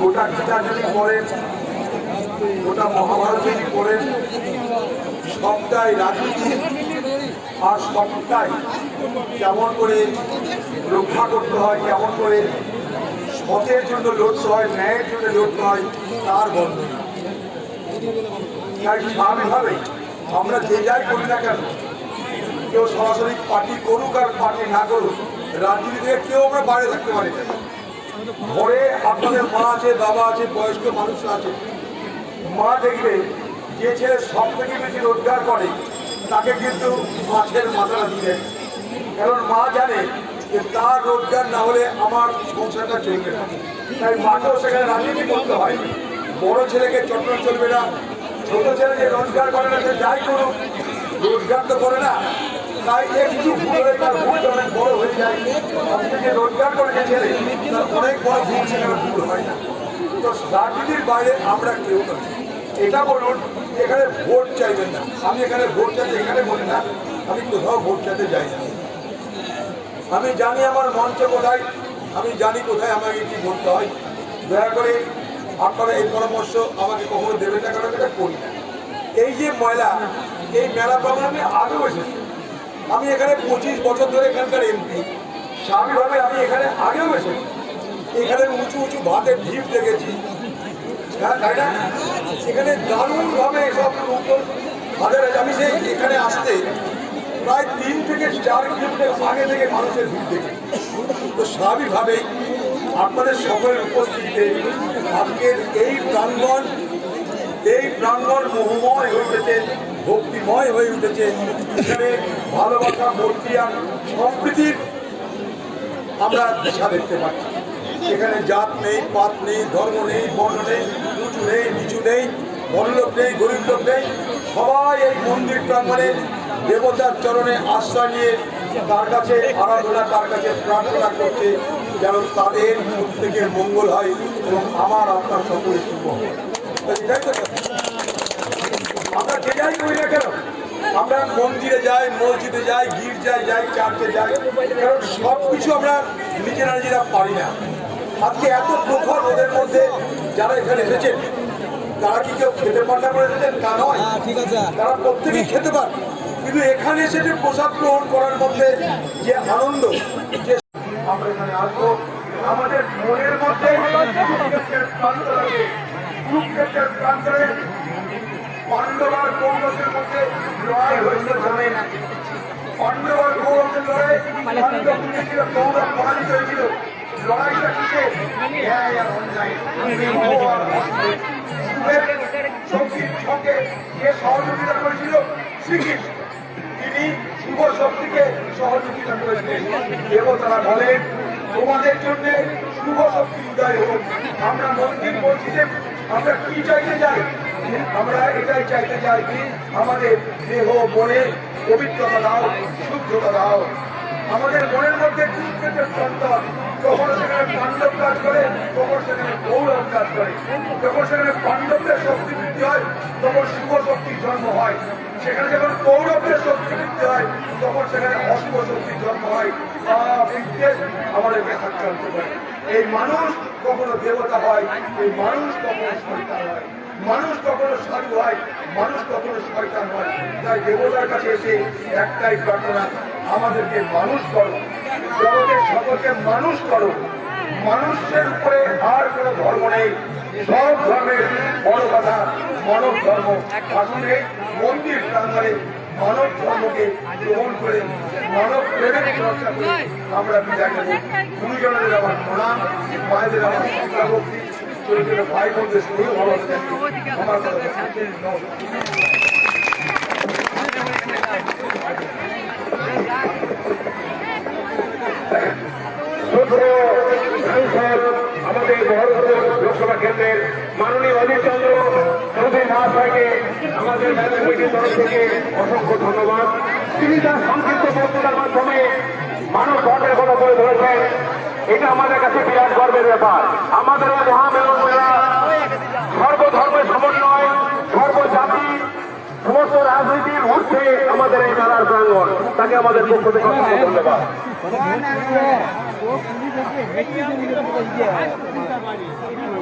গোটা গীতা যদি পড়েন, গোটা মহাভারত যদি পড়েন সবটাই রাজনীতি আর সবটাই কেমন করে রক্ষা করতে হয়, কেমন করে সতের জন্য লড়তে হয়, ন্যায়ের জন্য লড়তে হয়, তার বর্ণনা। তাই স্বাভাবিকভাবেই আমরা যে যাই করি না কেন, কেউ সরাসরি পার্টি করুক আর পার্টি না করুক রাজনীতি থেকে কেউ আমরা বাইরে থাকতে পারি না। ঘরে আপনাদের মা আছে, বাবা আছে, বয়স্ক মানুষ আছে। মা দেখবে যে ছেলে সব থেকে বেশি রোজগার করে, তাকে কিন্তু মাছের মাথাটা দিয়ে। কারণ মা জানে যে তার রোজগার না হলে আমার সংসারটা চলবে না। তাই মাকেও সেখানে রাজনীতি করতে হয়। বড় ছেলেকে চট্ট চলবে না। ছোট ছেলে যে রোজগার করে না, সে যাই করুক, রোজগার তো করে না। তাই একটু তার ভুলটা অনেক বড় হয়ে যায় আপনি যে রোজগার করে যে ছেলে তার অনেক বড় ভুল ভুল হয় না। তো রাজনীতির বাইরে আমরা কেউ নয় এটা বলুন, এখানে ভোট চাইবেন না। আমি এখানে ভোট চাইতে এখানে বলি না, আমি কোথাও ভোট চাইতে যাই না। আমি জানি আমার মঞ্চ কোথায়, আমি জানি কোথায় আমাকে কি বলতে হয়। দয়া করে আপনারা এই পরামর্শ আমাকে কখনো দেবেন না, কারণ এটা করি না। এই যে ময়লা, এই মেলা পাবো আমি আগেও আমি এখানে পঁচিশ বছর ধরে এখানকার এমপি। স্বাভাবিকভাবে আমি এখানে আগেও এসেছি। এখানে উঁচু উঁচু ভাতের ঢিপ দেখেছি। হ্যাঁ তাই না? সেখানে দারুণভাবে এসব উপর হাজার আমি সেই এখানে আসতে প্রায় তিন থেকে চার কিলোমিটার আগে থেকে মানুষের ভিড় দেখি তো স্বাভাবিকভাবেই আপনাদের সকলের উপস্থিতিতে আজকের এই প্রাঙ্গণ এই প্রাঙ্গণ মোহময় হয়ে উঠেছে, ভক্তিময় হয়ে উঠেছে। এখানে ভালোবাসা, ভক্তি আর সম্প্রীতির আমরা দিশা দেখতে পাচ্ছি। এখানে জাত নেই, পাত নেই, ধর্ম নেই বর্ণ নেই, উঁচু নেই, নিচু নেই বড়লোক নেই, গরিব লোক নেই, সবাই এই মন্দির প্রাঙ্গণে দেবতার চরণে আশ্রয় নিয়ে তার কাছে আরাধনা, তার কাছে প্রার্থনা করছে যেন তাদের প্রত্যেকের মঙ্গল হয় এবং আমার আপনার সকলের শুভ। আমরা যে যাই করি না কেন? আমরা মন্দিরে যাই, মসজিদে যাই, গির্জায় যাই, চার্চে যাই, কারণ সব কিছু আমরা নিজেরা নিজেরা পারি না। আজকে এত প্রখর রোদের মধ্যে যারা এখানে এসেছেন তারা কি কেউ খেতে পান্না করে এসেছেন তা নয়। ঠিক আছে। তারা প্রত্যেকেই খেতে পারে। কিন্তু এখানে এসে যে প্রসাদ গ্রহণ করার মধ্যে যে আনন্দ যে আমরা এখানে আসব আমাদের মনের মধ্যে কুরুক্ষেত্রের প্রান্তর পাণ্ডবার মধ্যে লড়াই হয়েছিল জানেন পাণ্ডবার কৌরবদের লড়াই পাণ্ডব পরাজিত হয়েছিল। কে তোমাদের জন্য শুভ শক্তি উদয় হোক আমরা মন্দির মসজিদে আমরা কি চাইতে যাই আমরা এটাই চাইতে চাই আমাদের দেহ মনে পবিত্রতা দাও শুদ্ধতা দাও আমাদের মনের মধ্যে তখন শুভ শক্তির জন্ম হয়। সেখানে যখন কৌরবদের শক্তি বৃদ্ধি হয়, তখন সেখানে অশুভ শক্তির জন্ম হয়। করে। এই মানুষ কখনো দেবতা হয়, এই মানুষ কখনো সন্তান হয়। মানুষ কখনো সাধু হয়, মানুষ কখনো শয়তান হয়। তাই দেবতার কাছে এসে একটাই প্রার্থনা, আমাদেরকে মানুষ করো। জগতের সকলকে মানুষ করো। মানুষের উপরে আর কোনো ধর্ম নেই। সব ধর্মের বড় কথা মানব ধর্ম আসলে মন্দির প্রাঙ্গণে মানব ধর্মকে গ্রহণ করে মানব প্রেমের চর্চা করে আমরা বিদায় নেব। গুরুজনদের আমার প্রণাম, মায়েদের আমার শ্রদ্ধা ভক্তি আমাদের বহরমপুর লোকসভা কেন্দ্রের মাননীয় অজিত চন্দ্র চৌধুরী মহাশয়কে আমাদের ম্যানেজ কমিটির তরফ থেকে অসংখ্য ধন্যবাদ তিনি তার সংক্ষিপ্ত বক্তৃতার মাধ্যমে মানব ধর্মের কথা তুলে ধরেছেন। এটা আমাদের কাছে বিরাট গর্বের ব্যাপার। আমাদের এই মেলা সর্বধর্মের সমন্বয়, সর্বজাতি, সমস্ত রাজনীতির ঊর্ধ্বে আমাদের এই মেলার প্রাঙ্গন তাকে আমাদের পক্ষ থেকে ধন্যবাদ